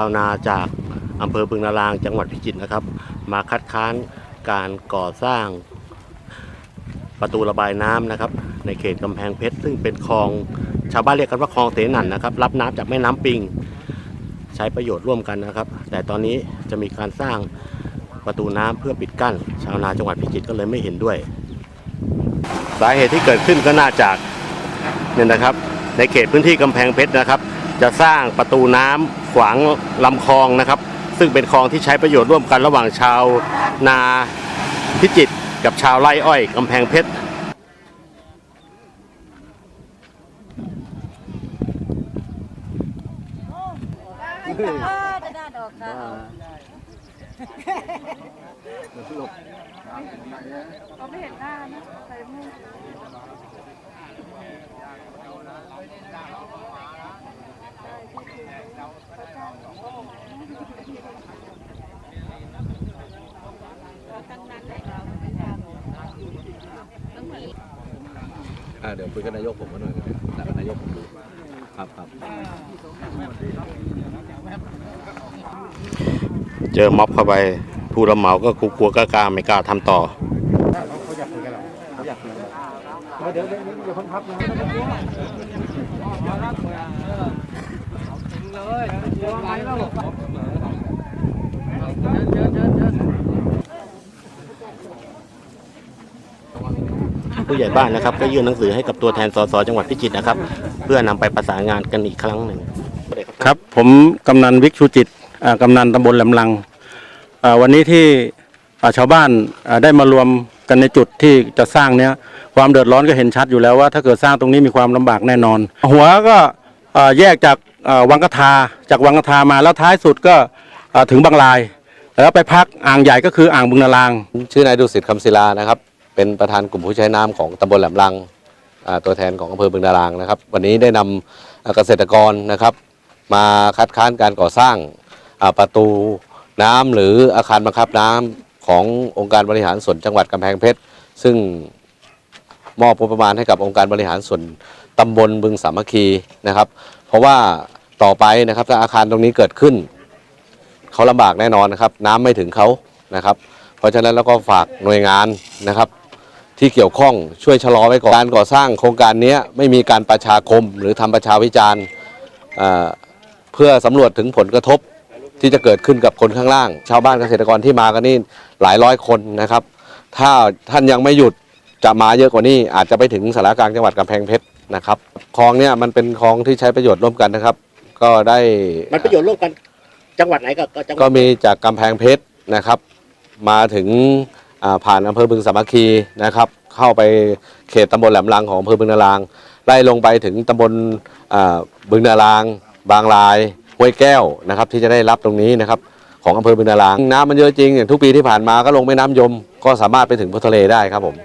าวนาจากอำเภอบึงนารางจังหวัดพิจิตรนะครับ มาคัดค้านการก่อสร้างประตูระบายน้ำนะครับ ในเขตกำแพงเพชรซึ่งเป็นคลองชาวบ้านเรียกกันว่าคลองเสนันนะครับ รับน้ำจากแม่น้ำปิง ใช้ประโยชน์ร่วมกันนะครับ แต่ตอนนี้จะมีการสร้างประตูน้ำเพื่อปิดกั้น ชาวนาจังหวัดพิจิตรก็เลยไม่เห็นด้วย สาเหตุที่เกิดขึ้นก็น่าจากเนี่ยนะครับ ในเขตพื้นที่กำแพงเพชรนะครับ จะสร้างประตูน้ำขวางลำคลองนะครับ ซึ่งเป็นคลองที่ใช้ประโยชน์ร่วมกันระหว่างชาวนาพิจิตรกับชาวไร่อ้อยกำแพงเพชรจะได้ดอกค่ะเขาไม่เห็นหน้านะใส่หมูอ่ เดี๋ยวคุยกับนายกผมมาหน่อยกันแต่นายกผมดูครับครับเจอม็อบเข้าไป ผู้รับเหมาก็กลัวๆกล้าไม่กล้าทำต่อ ผู้ใหญ่บ้านนะครับก็ยื่นหนังสือให้กับตัวแทนสสจังหวัดพิจิตรนะครับ เพื่อนำไปประสานงานกันอีกครั้งหนึ่งครับผมกำนันวิกชูจิตอ่ากำนันตำบลแหลมลังอ่าวันนี้ที่อ่าชาวบ้านอ่าได้มารวมกันในจุดที่จะสร้างเนี้ยความเดือดร้อนก็เห็นชัดอยู่แล้วว่า ถ้าเกิดสร้างตรงนี้มีความลำบากแน่นอน หัวก็อ่าแยกจากอ่าวังกะทาจากวังกะทามาแล้วท้ายสุดก็อ่าถึงบางลาย แล้วไปพักอ่างใหญ่ก็คืออ่างบึงนาราง ชื่อนายดุสิตคำศิลานะครับ เป็นประธานกลุ่มผู้ใช้น้ำของตำบลแหลมลังตัวแทนของอำเภอบึงดารางนะครับ วันนี้ได้นำอ่าเกษตรกรนะครับ มาคัดค้านการก่อสร้างประตูน้ำหรืออาคารบังคับน้ำขององค์การบริหารส่วนจังหวัดกำแพงเพชร ซึ่งมอบงบประมาณให้กับองค์การบริหารส่วนตำบลบึงสามัคคีนะครับ เพราะว่าต่อไปนะครับถ้าอาคารตรงนี้เกิดขึ้น เขาลำบากแน่นอนนะครับ น้ำไม่ถึงเขานะครับ เพราะฉะนั้นแล้วก็ฝากหน่วยงานนะครับ ที่เกี่ยวข้องช่วยชะลอไว้ก่อนการก่อสร้างโครงการนี้ไม่มีการประชาคมหรือทำประชาวิจารณ์เอ่อเพื่อสำรวจถึงผลกระทบที่จะเกิดขึ้นกับคนข้างล่าง ชาวบ้านเกษตรกรที่มากันนี่หลายร้อยคนนะครับ ถ้าท่านยังไม่หยุดจะมาเยอะกว่านี้อาจจะไปถึงสารกลางจังหวัดกำแพงเพชรนะครับคลองเนี่ยมันเป็นคลองที่ใช้ประโยชน์ร่วมกันนะครับ ก็ได้มันประโยชน์ร่วมกันจังหวัดไหนก็ก็จังหวัก็ดมีจากกำแพงเพชรนะครับ มาถึงอ่า ผ่านอำเภอบึงสามัคคีนะครับ เข้าไปเขตตำบลแหลมลังของอำเภอบึงนาราง ไล่ลงไปถึงตำบลบึงนาราง บางลายห้วยแก้วนะครับ ที่จะได้รับตรงนี้นะครับของอำเภอบึงนาราง น้ำมันเยอะจริงอย่างทุกปีที่ผ่านมาก็ลงแม่น้ำยม ก็สามารถไปถึงพุทะเลได้ครับผม